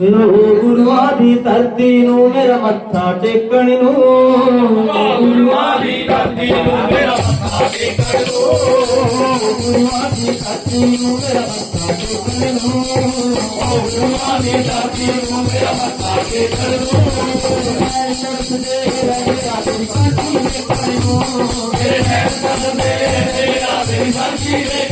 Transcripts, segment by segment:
ਲੋ ਗੁਰੂਆਂ ਦੀ ਧਰਤੀ ਨੂੰ ਮੇਰਾ ਮੱਥਾ ਟੇਕਣ ਨੂੰ। ਗੁਰੂਆਂ ਦੀ ਧਰਤੀ ਨੂੰ ਮੇਰਾ ਮੱਥਾ ਟੇਕਣ ਦੋ ਗੁਰੂਆਂ ਦੀ ਧਰਤੀ ਨੂੰ ਮੇਰਾ ਮੱਥਾ ਟੇਕਣ ਨੂੰ। ਗੁਰੂਆਂ ਦੀ ਧਰਤੀ ਨੂੰ ਮੇਰਾ ਮੱਥਾ ਟੇਕਣ ਦੋ ਮੈਂ ਸ਼ਬਦ ਦੇ ਰਹੇ ਰਾਤੀ ਕਾਠੀ ਟੇਕਣ ਨੂੰ। ਮੇਰੇ ਨੂੰ ਮੈਂ ਸ਼ਬਦ ਦੇ ਨੂੰ ਤੇਰਾ ਮੇਰੀ ਸਾਖੀ ਨੂੰ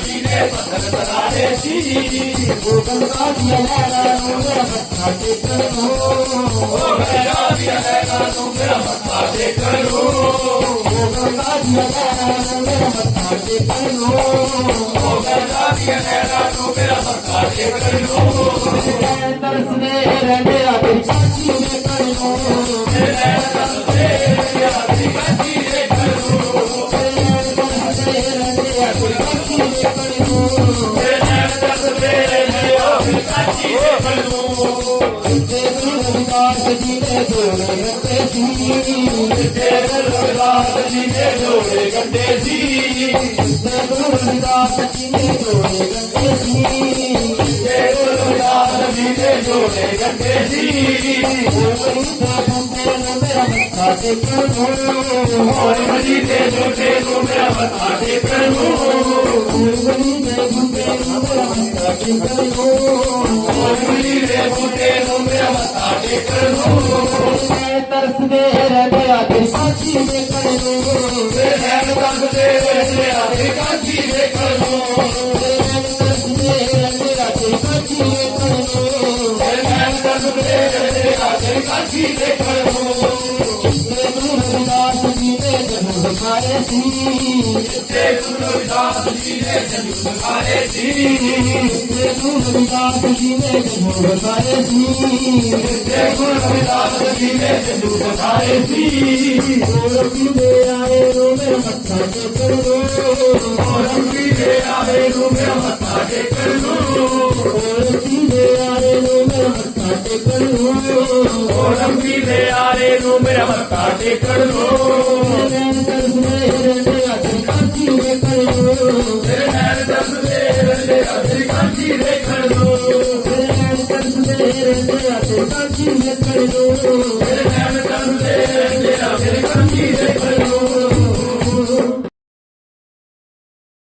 ਜੀ ਨੇ ਪਤਨ ਚਲਾਏ ਸੀ ਤੇ ਗੁਰੂ ਰਵਿਦਾਸ ਜੀ ਨੇ ਬਦਲ ਕਰਾਏ ਸੀ ਰਵਿਦਾਸ ਜੀ ਨੇ ਪਤਨ ਚਲਾਏ ਸੀ ਤੇ ਗੁਰੂ ਰਵਿਦਾਸ ਜੀ ਨੇ ਬਦਲ ਕਰਾਏ ਸੀ ਉਹ ਤੇਰਾ ਮੇਰੀ स देवे तरसे करो तरे ਜਨਮ ਦਿਖਾਏ ਸੀ ਤੇ ਗੁਰੂ ਰਵਿਦਾਸ ਜੀ ਨੇ ਜਨਮ ਦਿਖਾਏ ਸੀ ਗੁਰੂ ਰਵਿਦਾਸ ਜੀ ਨੇ ਜਨਮ ਦਿਖਾਏ ਸੀ ਤੇ ਗੁਰੂ ਰਵਿਦਾਸ ਜੀ ਨੇ ਜਨਮ ਦਿਖਾਏ ਸੀ ਗੋਰਖੀ ਦੇ ਆਏ ਰੋ ਮੇਰਾ ਮੱਥਾ ਟੇਕਣ ਨੂੰ ਔਰੰਗੀ ਦੇ ਆਏ ਨੂੰ ਮੇਰਾ ਮੱਥਾ ਟੇਕਣ ਨੂੰ ਗੋਰਖੀ ਦੇ ਆਏ ਰੋ ਟੇਕਣ ਨੂੰ ਔਰੰਗੀ ਦੇ ਆਏ ਨੂੰ ਮੇਰਾ ਮੱਥਾ ਟੇਕਣ ਨੂੰ ਮੈਂ ਤਰਸਦੇ ਰਹਿੰਦੇ ਆ ਤੇ ਕਾਠੀ ਨੂੰ ਮੇਰੇ ਨੈਣ ਦੱਸਦੇ ਰਹਿੰਦੇ ਆ ਤੇਰੀ ਕਾਂਜੀ ਵੇਖਣ ਨੂੰ